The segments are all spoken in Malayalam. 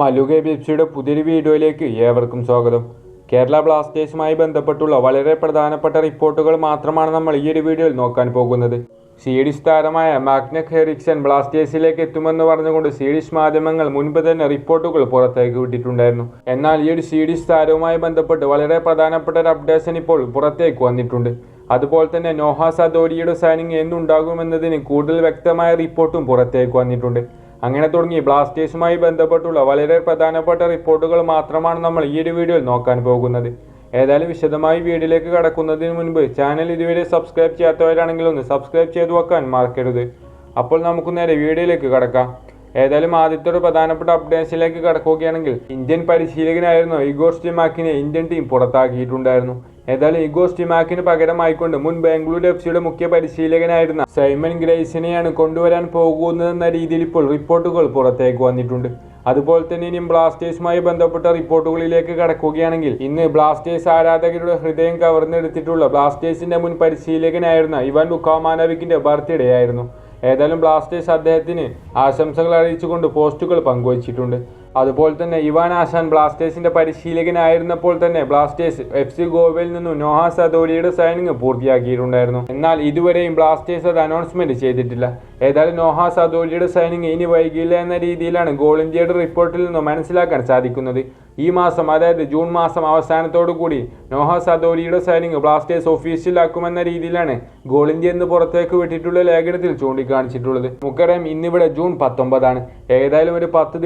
മലുക ബിപ്സിയുടെ പുതിയൊരു വീഡിയോയിലേക്ക് ഏവർക്കും സ്വാഗതം. കേരള ബ്ലാസ്റ്റേഴ്സുമായി ബന്ധപ്പെട്ടുള്ള വളരെ പ്രധാനപ്പെട്ട റിപ്പോർട്ടുകൾ മാത്രമാണ് നമ്മൾ ഈ ഒരു വീഡിയോയിൽ നോക്കാൻ പോകുന്നത്. സ്വീഡിഷ് താരമായ മാഗ്നക് ഹെറിക്സൺ ബ്ലാസ്റ്റേഴ്സിലേക്ക് എത്തുമെന്ന് പറഞ്ഞുകൊണ്ട് സ്വീഡിഷ് മാധ്യമങ്ങൾ മുൻപ് തന്നെ റിപ്പോർട്ടുകൾ പുറത്തേക്ക് വിട്ടിട്ടുണ്ടായിരുന്നു. എന്നാൽ ഈ ഒരു സ്വീഡിഷ് താരവുമായി ബന്ധപ്പെട്ട് വളരെ പ്രധാനപ്പെട്ട ഒരു അപ്ഡേഷൻ ഇപ്പോൾ പുറത്തേക്ക് വന്നിട്ടുണ്ട്. അതുപോലെ തന്നെ നോഹ സദോരിയുടെ സൈനിങ് എന്നുണ്ടാകുമെന്നതിന് കൂടുതൽ വ്യക്തമായ റിപ്പോർട്ടും പുറത്തേക്ക് വന്നിട്ടുണ്ട്. അങ്ങനെ തുടങ്ങി. ബ്ലാസ്റ്റേഴ്സുമായി ബന്ധപ്പെട്ടുള്ള വളരെ പ്രധാനപ്പെട്ട റിപ്പോർട്ടുകൾ മാത്രമാണ് നമ്മൾ ഈ ഒരു വീഡിയോയിൽ നോക്കാൻ പോകുന്നത്. ഏതായാലും വിശദമായി വീഡിയോയിലേക്ക് കടക്കുന്നതിന് മുൻപ് ചാനൽ ഇതുവരെ സബ്സ്ക്രൈബ് ചെയ്യാത്തവരാണെങ്കിൽ ഒന്ന് സബ്സ്ക്രൈബ് ചെയ്തു വെക്കാൻ മറക്കരുത്. അപ്പോൾ നമുക്ക് നേരെ വീഡിയോയിലേക്ക് കടക്കാം. ഏതായാലും ആദ്യത്തെ ഒരു പ്രധാനപ്പെട്ട അപ്ഡേറ്റ്സിലേക്ക് കടക്കുകയാണെങ്കിൽ ഇന്ത്യൻ പരിശീലകനായിരുന്നു ഇഗോർ സ്റ്റിമാക്കിനെ ഇന്ത്യൻ ടീം പുറത്താക്കിയിട്ടുണ്ടായിരുന്നു. ഏതായാലും ഗോസ്റ്റി സ്റ്റിമാക്കിന് പകരമായിക്കൊണ്ട് മുൻ ബാംഗ്ലൂർ എഫ് സിയുടെ മുഖ്യ പരിശീലകനായിരുന്ന സൈമൺ ഗ്രേസിനെയാണ് കൊണ്ടുവരാൻ പോകുന്നതെന്ന രീതിയിൽ ഇപ്പോൾ റിപ്പോർട്ടുകൾ പുറത്തേക്ക് വന്നിട്ടുണ്ട്. അതുപോലെ തന്നെ ഇനിയും ബ്ലാസ്റ്റേഴ്സുമായി ബന്ധപ്പെട്ട റിപ്പോർട്ടുകളിലേക്ക് കടക്കുകയാണെങ്കിൽ ഇന്ന് ബ്ലാസ്റ്റേഴ്സ് ആരാധകരുടെ ഹൃദയം കവർന്നെടുത്തിട്ടുള്ള ബ്ലാസ്റ്റേഴ്സിന്റെ മുൻ പരിശീലകനായിരുന്ന ഇവാൻ ബുക്കാമാനവിക്കിന്റെ ബർത്ത്ഡേ ആയിരുന്നു. ഏതായാലും ബ്ലാസ്റ്റേഴ്സ് അദ്ദേഹത്തിന് ആശംസകൾ അറിയിച്ചുകൊണ്ട് പോസ്റ്റുകൾ പങ്കുവച്ചിട്ടുണ്ട്. അതുപോലെ തന്നെ ഇവാൻ ആശാൻ ബ്ലാസ്റ്റേഴ്സിന്റെ പരിശീലകനായിരുന്നപ്പോൾ തന്നെ ബ്ലാസ്റ്റേഴ്സ് എഫ് സി ഗോവയിൽ നിന്നും നോഹ സദോലിയുടെ സൈനിങ് പൂർത്തിയാക്കിയിട്ടുണ്ടായിരുന്നു. എന്നാൽ ഇതുവരെയും ബ്ലാസ്റ്റേഴ്സ് അത് അനൗൺസ്മെന്റ് ചെയ്തിട്ടില്ല. ഏതായാലും നോഹ സദോലിയുടെ സൈനിങ് ഇനി വൈകില്ല എന്ന രീതിയിലാണ് ഗോൾ ഇന്ത്യയുടെ റിപ്പോർട്ടിൽ നിന്നും മനസ്സിലാക്കാൻ സാധിക്കുന്നത്. ഈ മാസം അതായത് ജൂൺ മാസം അവസാനത്തോടു കൂടി നോഹ സദോലിയുടെ സൈനിങ് ബ്ലാസ്റ്റേഴ്സ് ഒഫീഷ്യലാക്കുമെന്ന രീതിയിലാണ് ഗോൾ ഇന്ത്യ എന്ന് പുറത്തേക്ക് വിട്ടിട്ടുള്ള ലേഖനത്തിൽ ചൂണ്ടിക്കാണിച്ചിട്ടുള്ളത്. മുക്കരം ഇന്നിവിടെ ജൂൺ പത്തൊമ്പതാണ്. ഏതായാലും ഒരു പത്ത്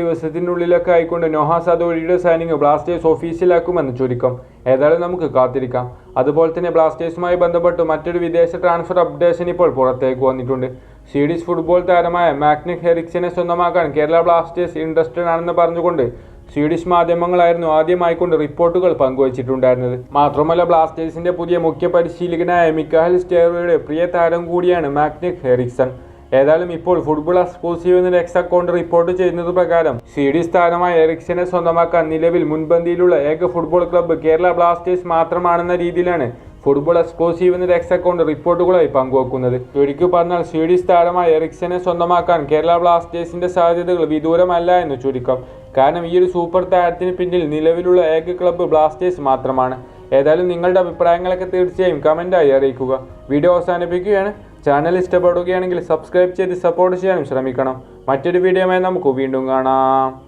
ദിവസത്തിനുള്ളിലൊക്കെ ആയിക്കൊണ്ട് നൊഹാസ് സദോരിയുടെ സൈനിങ് ബ്ലാസ്റ്റേഴ്സ് ഓഫീസിലാക്കുമെന്ന് ചുരുക്കം. ഏതായാലും നമുക്ക് കാത്തിരിക്കാം. അതുപോലെ തന്നെ ബ്ലാസ്റ്റേഴ്സുമായി ബന്ധപ്പെട്ട് മറ്റൊരു വിദേശ ട്രാൻസ്ഫർ അപ്ഡേഷൻ ഇപ്പോൾ പുറത്തേക്ക് വന്നിട്ടുണ്ട്. സ്വീഡിഷ് ഫുട്ബോൾ താരമായ മാഗ്നിക് ഹെറിക്സിനെ സ്വന്തമാക്കാൻ കേരള ബ്ലാസ്റ്റേഴ്സ് ഇൻട്രസ്റ്റഡ് ആണെന്ന് പറഞ്ഞുകൊണ്ട് സ്വീഡിഷ് മാധ്യമങ്ങളായിരുന്നു ആദ്യമായിക്കൊണ്ട് റിപ്പോർട്ടുകൾ പങ്കുവച്ചിട്ടുണ്ടായിരുന്നത്. മാത്രമല്ല ബ്ലാസ്റ്റേഴ്സിന്റെ പുതിയ മുഖ്യ പരിശീലകനായ മിക്കാഹൽ സ്റ്റേറോയുടെ പ്രിയ താരം കൂടിയാണ് മാഗ്നിക് ഹെറിക്സൺ. ഏതായാലും ഇപ്പോൾ ഫുട്ബോൾ എക്സ്ക്ലൂസീവ് എന്ന എക്സ് അക്കൗണ്ട് റിപ്പോർട്ട് ചെയ്യുന്നത് പ്രകാരം സി ഡി സ്ഥാനമായ എറിക്സനെ സ്വന്തമാക്കാൻ നിലവിൽ മുൻപന്തിയിലുള്ള ഏക ഫുട്ബോൾ ക്ലബ്ബ് കേരള ബ്ലാസ്റ്റേഴ്സ് മാത്രമാണെന്ന രീതിയിലാണ് ഫുട്ബോൾ എക്സ്ക്ലൂസീവ് എന്ന എക്സ് അക്കൗണ്ട് റിപ്പോർട്ടുകളായി പങ്കുവെക്കുന്നത്. ചുരുക്കി പറഞ്ഞാൽ സ്വീഡിഷ് സ്ഥാനമായ എറിക്സനെ സ്വന്തമാക്കാൻ കേരള ബ്ലാസ്റ്റേഴ്സിന്റെ സാധ്യതകൾ വിദൂരമല്ല എന്ന് ചുരുക്കം. കാരണം ഈ ഒരു സൂപ്പർ താരത്തിന് പിന്നിൽ നിലവിലുള്ള ഏക ക്ലബ്ബ് ബ്ലാസ്റ്റേഴ്സ് മാത്രമാണ്. ഏതായാലും നിങ്ങളുടെ അഭിപ്രായങ്ങളൊക്കെ തീർച്ചയായും കമന്റായി അറിയിക്കുക. വീഡിയോ അവസാനിപ്പിക്കുകയാണ്. ചാനൽ ഇഷ്ടപ്പെടുകയാണെങ്കിൽ സബ്സ്ക്രൈബ് ചെയ്ത് സപ്പോർട്ട് ചെയ്യാനും ശ്രമിക്കണം. മറ്റൊരു വീഡിയോയുമായി നമുക്ക് വീണ്ടും കാണാം.